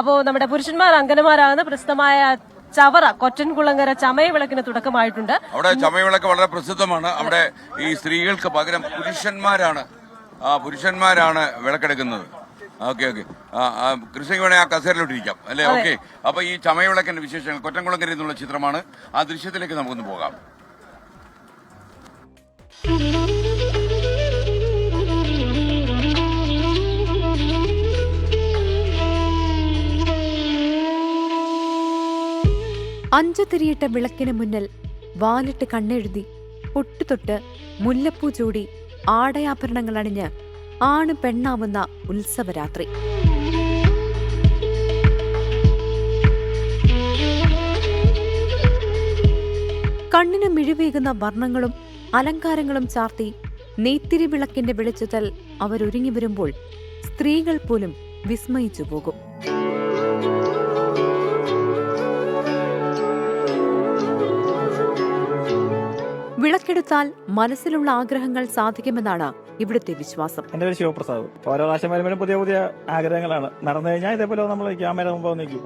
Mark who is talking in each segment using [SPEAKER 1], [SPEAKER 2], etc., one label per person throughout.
[SPEAKER 1] അപ്പോ നമ്മുടെ പുരുഷന്മാർ അംഗനമാരാകുന്ന പ്രസിദ്ധമായ ചവറ കൊറ്റൻകുളങ്ങര ചമയ വിളക്കിന് തുടക്കമായിട്ടുണ്ട്.
[SPEAKER 2] അവിടെ ചമയവിളക്ക് വളരെ പ്രസിദ്ധമാണ്. അവിടെ ഈ സ്ത്രീകൾക്ക് പകരം പുരുഷന്മാരാണ് ആ പുരുഷന്മാരാണ് വിളക്കെടുക്കുന്നത്. Okay okay. കൃഷ്ണയ്ക്ക് വേണേ ആ കസേരയിലോട്ടിരിക്കാം അല്ലേ? ഓക്കെ. അപ്പൊ ഈ ചമയവിളക്കിന്റെ വിശേഷങ്ങൾ കൊറ്റൻകുളങ്ങര എന്നുള്ള ചിത്രമാണ്. ആ ദൃശ്യത്തിലേക്ക് നമുക്കൊന്ന് പോകാം.
[SPEAKER 3] അഞ്ചു തിരിയിട്ട വിളക്കിന് മുന്നിൽ വാലിട്ട് കണ്ണെഴുതി പൊട്ടുതൊട്ട് മുല്ലപ്പൂ ചൂടി ആടയാഭരണങ്ങൾ അണിഞ്ഞ് ആണ് പെണ്ണാവുന്ന ഉത്സവരാത്രി. കണ്ണിന് മിഴിവേകുന്ന വർണങ്ങളും അലങ്കാരങ്ങളും ചാർത്തി നെയ്ത്തിരി വിളക്കിന്റെ വെളിച്ചത്തിൽ അവരൊരുങ്ങി വരുമ്പോൾ സ്ത്രീകൾ പോലും വിസ്മയിച്ചു പോകും. വിളക്കെടുത്താൽ മനസ്സിലുള്ള ആഗ്രഹങ്ങൾ സാധിക്കുമെന്നാണ് ഇവിടുത്തെ വിശ്വാസം.
[SPEAKER 4] എന്റെ പേര് ശിവപ്രസാദ്. ഓരോ പ്രാവശ്യം വരുമ്പോഴും പുതിയ പുതിയ ആഗ്രഹങ്ങളാണ്. നടന്നു കഴിഞ്ഞാൽ ഇതേപോലെ നമ്മൾ ക്യാമറ മുമ്പ് നിൽക്കും.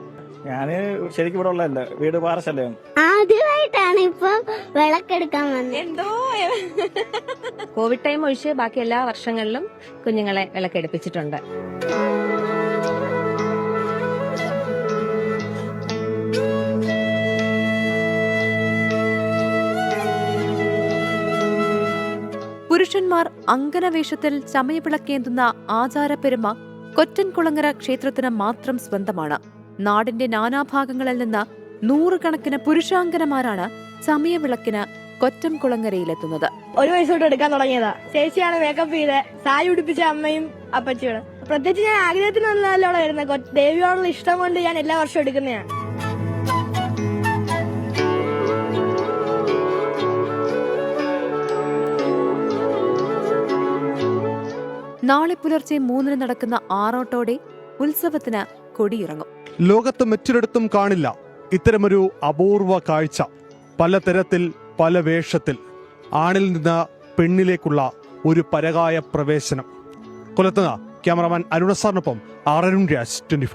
[SPEAKER 4] ഞാൻ ശരിക്കും ഇവിടെ ഉള്ളതല്ല വീട് പാറശല്ലേ
[SPEAKER 5] ആദ്യമായിട്ടാണ് ഇപ്പൊ വിളക്കെടുക്കാൻ വന്നത്.
[SPEAKER 6] എന്തോ? കോവിഡ് ടൈം ഒഴിച്ച് ബാക്കി എല്ലാ വർഷങ്ങളിലും കുഞ്ഞുങ്ങളെ വിളക്കെടുപ്പിച്ചിട്ടുണ്ട്.
[SPEAKER 3] പുരുഷന്മാർ അങ്കനവേഷത്തിൽ ചമയവിളക്കേന്തുന്ന ആചാരപ്പെരുമ കൊറ്റൻകുളങ്ങര ക്ഷേത്രത്തിന് മാത്രം സ്വന്തമാണ്. നാടിന്റെ നാനാഭാഗങ്ങളിൽ നിന്ന് നൂറുകണക്കിന് പുരുഷാങ്കനമാരാണ് ചമയവിളക്കിന് കൊറ്റൻകുളങ്ങരയിലെത്തുന്നത്.
[SPEAKER 7] ഒരു വയസ്സോട്ട് എടുക്കാൻ തുടങ്ങിയതാ. ചേച്ചിയാണ് മേക്കപ്പ് ചെയ്ത്. സാരി ഉടുപ്പിച്ച അമ്മയും അപ്പച്ചിയാണ് പ്രത്യേകിച്ച് ഞാൻ ആഗ്രഹത്തിന് നല്ലോണം വരുന്നത് ദേവിയോടുള്ള ഇഷ്ടം കൊണ്ട് ഞാൻ എല്ലാ വർഷവും എടുക്കുന്നതാണ്
[SPEAKER 3] നാളെ പുലർച്ചെ മൂന്നിന് നടക്കുന്ന ആറോട്ടോടെ ഉത്സവത്തിന് കൊടിയിറങ്ങും.
[SPEAKER 8] ലോകത്ത് മറ്റൊരിടത്തും കാണില്ല. ഇത്തരമൊരു അപൂർവ കാഴ്ച. പലതരത്തിൽ പല വേഷത്തിൽ. ആണിൽ നിന്ന് പെണ്ണിലേക്കുള്ള ഒരു പരകായ പ്രവേശനം. കൊലത്തുന്ന ക്യാമറമാൻ അരുണസാറിനൊപ്പം ആർ അരുൺ രാജ് ട്വന്റി